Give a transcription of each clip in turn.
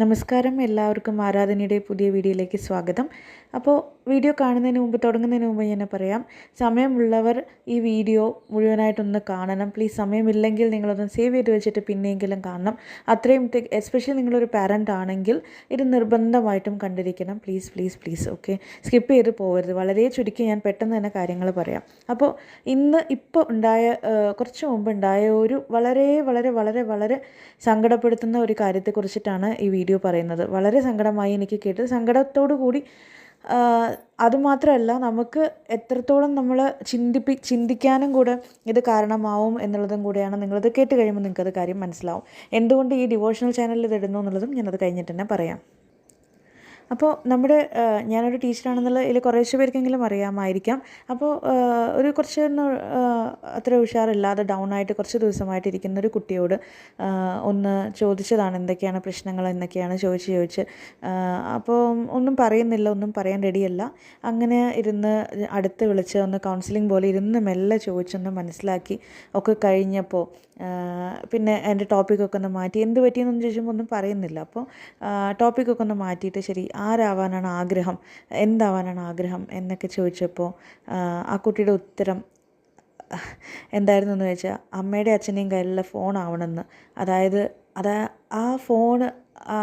നമസ്കാരം. എല്ലാവർക്കും ആരാധനയുടെ പുതിയ വീഡിയോയിലേക്ക് സ്വാഗതം. അപ്പോൾ വീഡിയോ കാണുന്നതിന് മുമ്പ് തുടങ്ങുന്നതിന് മുമ്പ് ഞാൻ പറയാം സമയമുള്ളവർ ഈ വീഡിയോ മുഴുവനായിട്ടൊന്ന് കാണണം. പ്ലീസ് സമയമില്ലെങ്കിൽ നിങ്ങളൊന്ന് സേവ് ചെയ്ത് വെച്ചിട്ട് പിന്നെയെങ്കിലും കാണണം. അത്രയും എസ്പെഷ്യലി നിങ്ങളൊരു പാരന്റ് ആണെങ്കിൽ ഇത് നിർബന്ധമായിട്ടും കണ്ടിരിക്കണം. Please please please okay skip ചെയ്ത് പോകരുത്. വളരെ ചുരുക്കി ഞാൻ പെട്ടെന്ന് തന്നെ കാര്യങ്ങൾ പറയാം. അപ്പോൾ ഇന്ന് ഇപ്പോൾ ഉണ്ടായ കുറച്ച് മുമ്പ് ഉണ്ടായ ഒരു വളരെ വളരെ വളരെ വളരെ സങ്കടപ്പെടുത്തുന്ന ഒരു കാര്യത്തെക്കുറിച്ചിട്ടാണ് ഈ വീഡിയോ പറയുന്നത്. വളരെ സങ്കടമായി എനിക്ക് കേട്ട് സങ്കടത്തോടു കൂടി അതുമാത്രമല്ല നമുക്ക് എത്രത്തോളം നമ്മൾ ചിന്തിപ്പി ചിന്തിക്കാനും കൂടെ ഇത് കാരണമാവും എന്നുള്ളതും കൂടെയാണ് നിങ്ങളിത് കേട്ട് കഴിയുമ്പോൾ നിങ്ങൾക്കത് കാര്യം മനസ്സിലാവും. എന്തുകൊണ്ട് ഈ ഡിവോഷണൽ ചാനലിൽ ഇത് ഇടുന്നു എന്നുള്ളതും ഞാനത് കഴിഞ്ഞിട്ട് തന്നെ പറയാം. അപ്പോൾ നമ്മുടെ ഞാനൊരു ടീച്ചറാണെന്നുള്ള ഇതിൽ കുറേശ്ശെ പേർക്കെങ്കിലും അറിയാമായിരിക്കാം. അപ്പോൾ ഒരു കുറച്ച് അത്ര ഉഷാറില്ലാതെ ഡൗൺ ആയിട്ട് കുറച്ച് ദിവസമായിട്ട് ഇരിക്കുന്ന ഒരു കുട്ടിയോട് ഒന്ന് ചോദിച്ചതാണ് എന്തൊക്കെയാണ് പ്രശ്നങ്ങൾ എന്നൊക്കെയാണ് ചോദിച്ച് ചോദിച്ച്. അപ്പോൾ ഒന്നും പറയുന്നില്ല ഒന്നും പറയാൻ റെഡിയല്ല. അങ്ങനെ ഇരുന്ന് അടുത്ത് വിളിച്ച് ഒന്ന് കൗൺസിലിംഗ് പോലെ ഇരുന്ന് മെല്ലെ ചോദിച്ചൊന്ന് മനസ്സിലാക്കി ഒക്കെ കഴിഞ്ഞപ്പോൾ പിന്നെ എന്റെ ടോപ്പിക്കൊക്കെ ഒന്ന് മാറ്റി. എന്ത് പറ്റിയെന്നൊന്നും ചോദിക്കുമ്പോൾ ഒന്നും പറയുന്നില്ല. അപ്പോൾ ടോപ്പിക്കൊക്കെ ഒന്ന് മാറ്റിയിട്ട് ശരി ആരാവാനാണ് ആഗ്രഹം? എന്താവാനാണ് ആഗ്രഹം? എന്നൊക്കെ ചോദിച്ചപ്പോൾ ആ, കുട്ടിയുടെ ഉത്തരം എന്തായിരുന്നു എന്ന് വെച്ചാൽ അമ്മയുടെ അച്ഛന്റെയും കയ്യിലുള്ള ഫോൺ ആവണമെന്ന്. അതായത് അതാ ആ ഫോൺ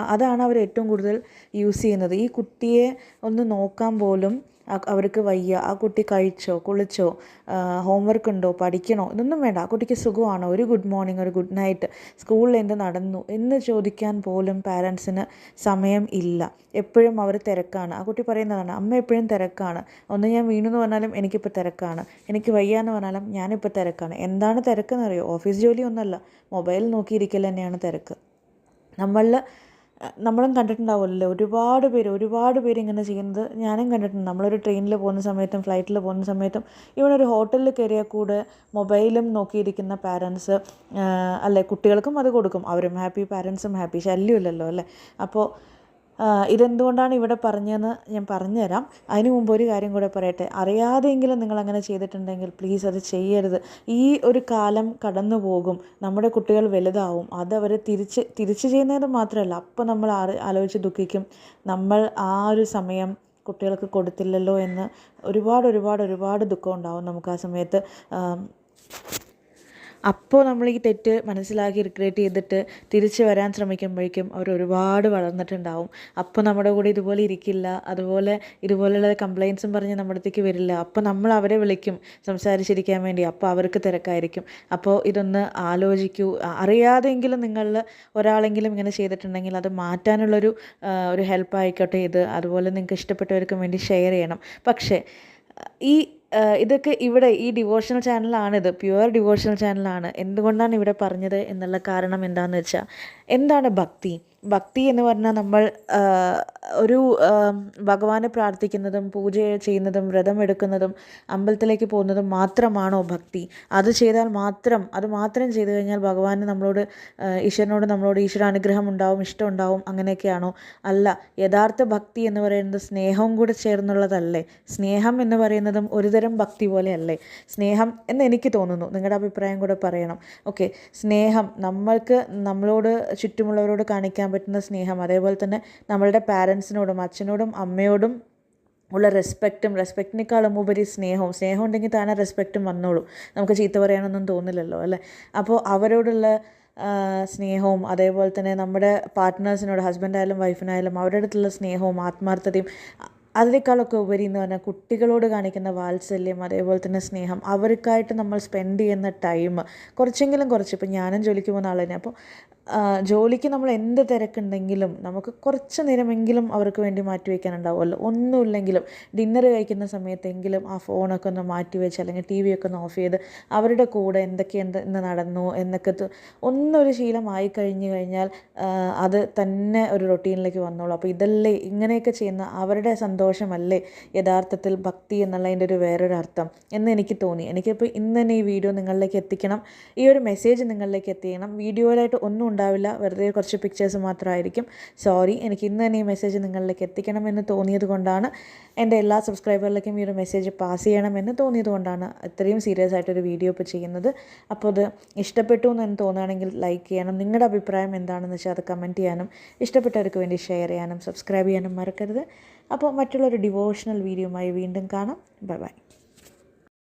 അതാണ് അവർ ഏറ്റവും കൂടുതൽ യൂസ് ചെയ്യുന്നത്. ഈ കുട്ടിയെ ഒന്ന് നോക്കാൻ പോലും അവർക്ക് വയ്യ ആ കുട്ടി കഴിച്ചോ കുളിച്ചോ ഹോംവർക്ക് ഉണ്ടോ പഠിക്കണോ ഇതൊന്നും വേണ്ട. ആ കുട്ടിക്ക് സുഖമാണോ? ഒരു ഗുഡ് മോർണിംഗ് ഒരു ഗുഡ് നൈറ്റ് സ്കൂളിൽ എന്ത് നടന്നു എന്ന് ചോദിക്കാൻ പോലും പാരൻസിന് സമയം ഇല്ല. എപ്പോഴും അവർ തിരക്കാണ്. ആ കുട്ടി പറയുന്നതാണ് അമ്മ എപ്പോഴും തിരക്കാണ്. ഒന്ന് ഞാൻ വീണു എന്ന് പറഞ്ഞാലും എനിക്കിപ്പോൾ തിരക്കാണ്. എനിക്ക് വയ്യ എന്ന് പറഞ്ഞാലും ഞാനിപ്പോൾ തിരക്കാണ്. എന്താണ് തിരക്കെന്നറിയോ? ഓഫീസ് ജോലി ഒന്നല്ല. മൊബൈൽ നോക്കിയിരിക്കൽ തന്നെയാണ് തിരക്ക്. നമ്മളിൽ നമ്മളും കണ്ടിട്ടുണ്ടാവുമല്ലോ. ഒരുപാട് പേര് ഒരുപാട് പേര് ഇങ്ങനെ ചെയ്യുന്നത് ഞാനും കണ്ടിട്ടുണ്ട്. നമ്മളൊരു ട്രെയിനിൽ പോകുന്ന സമയത്തും ഫ്ലൈറ്റിൽ പോകുന്ന സമയത്തും ഇവിടെ ഒരു ഹോട്ടലിൽ കയറിയാൽ കൂടെ മൊബൈലും നോക്കിയിരിക്കുന്ന പാരൻസ് അല്ലെ കുട്ടികൾക്കും അത് കൊടുക്കും. അവരും ഹാപ്പി പാരൻസും ഹാപ്പി ശല്യമില്ലല്ലോ അല്ലേ? അപ്പോൾ ഇതെന്തുകൊണ്ടാണ് ഇവിടെ പറഞ്ഞതെന്ന് ഞാൻ പറഞ്ഞുതരാം. അതിന് മുമ്പ് ഒരു കാര്യം കൂടെ പറയട്ടെ. അറിയാതെയെങ്കിലും നിങ്ങൾ അങ്ങനെ ചെയ്തിട്ടുണ്ടെങ്കിൽ പ്ലീസ് അത് ചെയ്യരുത്. ഈ ഒരു കാലം കടന്നു പോകും നമ്മുടെ കുട്ടികൾ വലുതാവും. അത് അവർ തിരിച്ച് തിരിച്ച് ചെയ്യുന്നത് മാത്രമല്ല അപ്പോൾ നമ്മൾ ആലോചിച്ച് ദുഃഖിക്കും. നമ്മൾ ആ ഒരു സമയം കുട്ടികൾക്ക് കൊടുത്തില്ലല്ലോ എന്ന് ഒരുപാട് ഒരുപാട് ഒരുപാട് ദുഃഖം ഉണ്ടാവും നമുക്ക് ആ സമയത്ത്. അപ്പോൾ നമ്മൾ ഈ തെറ്റ് മനസ്സിലാക്കി റിക്രിയേറ്റ് ചെയ്തിട്ട് തിരിച്ചു വരാൻ ശ്രമിക്കുമ്പോഴേക്കും അവർ ഒരുപാട് വളർന്നിട്ടുണ്ടാവും. അപ്പോൾ നമ്മുടെ കൂടെ ഇതുപോലെ ഇരിക്കില്ല അതുപോലെ ഇതുപോലെയുള്ള കംപ്ലയിൻസും പറഞ്ഞ് നമ്മുടെ അടുത്തേക്ക് വരില്ല. അപ്പോൾ നമ്മൾ അവരെ വിളിക്കും സംസാരിച്ചിരിക്കാൻ വേണ്ടി. അപ്പോൾ അവർക്ക് തിരക്കായിരിക്കും. അപ്പോൾ ഇതൊന്ന് ആലോചിക്കൂ. അറിയാതെങ്കിലും നിങ്ങളിൽ ഒരാളെങ്കിലും ഇങ്ങനെ ചെയ്തിട്ടുണ്ടെങ്കിൽ അത് മാറ്റാനുള്ളൊരു ഒരു ഹെൽപ്പ് ആയിക്കോട്ടെ ഇത്. അതുപോലെ നിങ്ങൾക്ക് ഇഷ്ടപ്പെട്ടവർക്കും വേണ്ടി ഷെയർ ചെയ്യണം. പക്ഷേ ഈ ഇതൊക്കെ ഇവിടെ ഈ ഡിവോഷണൽ ചാനലാണിത് പ്യുവർ ഡിവോഷണൽ ചാനലാണ് എന്തുകൊണ്ടാണ് ഇവിടെ പറഞ്ഞത് എന്നുള്ള കാരണം എന്താണെന്ന് വെച്ചാൽ എന്താണ് ഭക്തി? ഭക്തി എന്ന് പറഞ്ഞാൽ നമ്മൾ ഒരു ഭഗവാനെ പ്രാർത്ഥിക്കുന്നതും പൂജ ചെയ്യുന്നതും വ്രതം എടുക്കുന്നതും അമ്പലത്തിലേക്ക് പോകുന്നതും മാത്രമാണോ ഭക്തി? അത് ചെയ്താൽ മാത്രം അത് മാത്രം ചെയ്തു കഴിഞ്ഞാൽ ഭഗവാന് നമ്മളോട് ഈശ്വരനോട് നമ്മളോട് ഈശ്വര അനുഗ്രഹം ഉണ്ടാവും ഇഷ്ടം ഉണ്ടാവും അങ്ങനെയൊക്കെയാണോ? അല്ല യഥാർത്ഥ ഭക്തി എന്ന് പറയുന്നത് സ്നേഹവും കൂടെ ചേർന്നുള്ളതല്ലേ? സ്നേഹം എന്ന് പറയുന്നതും ഒരുതരം ഭക്തി പോലെയല്ലേ? സ്നേഹം എന്ന് എനിക്ക് തോന്നുന്നു. നിങ്ങളുടെ അഭിപ്രായം കൂടെ പറയണം. ഓക്കെ. സ്നേഹം നമ്മൾക്ക് നമ്മളോട് ചുറ്റുമുള്ളവരോട് കാണിക്കാൻ പറ്റുന്ന സ്നേഹം. അതേപോലെ തന്നെ നമ്മളുടെ പാരൻസിനോടും അച്ഛനോടും അമ്മയോടും ഉള്ള റെസ്പെക്റ്റും റെസ്പെക്റ്റിനേക്കാളും ഉപരി സ്നേഹവും. സ്നേഹം ഉണ്ടെങ്കിൽ താനെ റെസ്പെക്റ്റും വന്നോളൂ. നമുക്ക് ചീത്ത പറയാനൊന്നും തോന്നില്ലല്ലോ അല്ലേ? അപ്പോൾ അവരോടുള്ള സ്നേഹവും അതേപോലെ തന്നെ നമ്മുടെ പാർട്ട്നേഴ്സിനോട് ഹസ്ബൻഡായാലും വൈഫിനായാലും അവരുടെ അടുത്തുള്ള സ്നേഹവും ആത്മാർത്ഥതയും അതിനേക്കാളൊക്കെ ഉപരി എന്ന് പറഞ്ഞാൽ കുട്ടികളോട് കാണിക്കുന്ന വാത്സല്യം അതേപോലെ തന്നെ സ്നേഹം അവർക്കായിട്ട് നമ്മൾ സ്പെൻഡ് ചെയ്യുന്ന ടൈം കുറച്ചെങ്കിലും കുറച്ച്. ഇപ്പം ഞാനും ജോലിക്ക് പോകുന്ന ആൾ തന്നെ അപ്പോൾ ജോലിക്ക് നമ്മൾ എന്ത് തിരക്കുണ്ടെങ്കിലും നമുക്ക് കുറച്ച് നേരമെങ്കിലും അവർക്ക് വേണ്ടി മാറ്റി വയ്ക്കാനുണ്ടാവുമല്ലോ. ഒന്നുമില്ലെങ്കിലും ഡിന്നർ കഴിക്കുന്ന സമയത്തെങ്കിലും ആ ഫോണൊക്കെ ഒന്ന് മാറ്റി വെച്ച് അല്ലെങ്കിൽ ടി വി ഒക്കെ ഒന്ന് ഓഫ് ചെയ്ത് അവരുടെ കൂടെ എന്തൊക്കെ എന്ത് ഇന്ന് നടന്നു എന്നൊക്കെ ഒന്നൊരു ശീലമായി കഴിഞ്ഞു കഴിഞ്ഞാൽ അത് തന്നെ ഒരു റൊട്ടീനിലേക്ക് വന്നോളൂ. അപ്പോൾ ഇതല്ലേ ഇങ്ങനെയൊക്കെ ചെയ്യുന്ന അവരുടെ സന്തോഷമല്ലേ? യഥാർത്ഥത്തിൽ ഭക്തി എന്നുള്ളതിന്റെ ഒരു വേറൊരു അർത്ഥം എന്ന് എനിക്ക് തോന്നി. എനിക്കിപ്പോൾ ഇന്ന് തന്നെ ഈ വീഡിയോ നിങ്ങളിലേക്ക് എത്തിക്കണം. ഈ ഒരു മെസ്സേജ് നിങ്ങളിലേക്ക് എത്തിക്കണം. വീഡിയോയിലായിട്ട് ഒന്നും ഉണ്ടാവില്ല. വെറുതെ കുറച്ച് പിക്ചേഴ്സ് മാത്രമായിരിക്കും. സോറി എനിക്ക് ഇന്ന് തന്നെ ഈ മെസ്സേജ് നിങ്ങളിലേക്ക് എത്തിക്കണമെന്ന് തോന്നിയത് കൊണ്ടാണ് എന്റെ എല്ലാ സബ്സ്ക്രൈബറിലേക്കും ഈ ഒരു മെസ്സേജ് പാസ് ചെയ്യണമെന്ന് തോന്നിയത് കൊണ്ടാണ് ഇത്രയും സീരിയസ് ആയിട്ടൊരു വീഡിയോ ഇപ്പോൾ ചെയ്യുന്നത്. അപ്പോൾ അത് ഇഷ്ടപ്പെട്ടു എന്ന് തോന്നുകയാണെങ്കിൽ ലൈക്ക് ചെയ്യണം നിങ്ങളുടെ അഭിപ്രായം എന്താണെന്ന് വെച്ചാൽ അത് കമന്റ് ചെയ്യാനും ഇഷ്ടപ്പെട്ടവർക്ക് വേണ്ടി ഷെയർ ചെയ്യാനും സബ്സ്ക്രൈബ് ചെയ്യാനും മറക്കരുത്. അപ്പോൾ മറ്റുള്ളൊരു ഡിവോഷണൽ വീഡിയോയുമായി വീണ്ടും കാണാം. Bye bye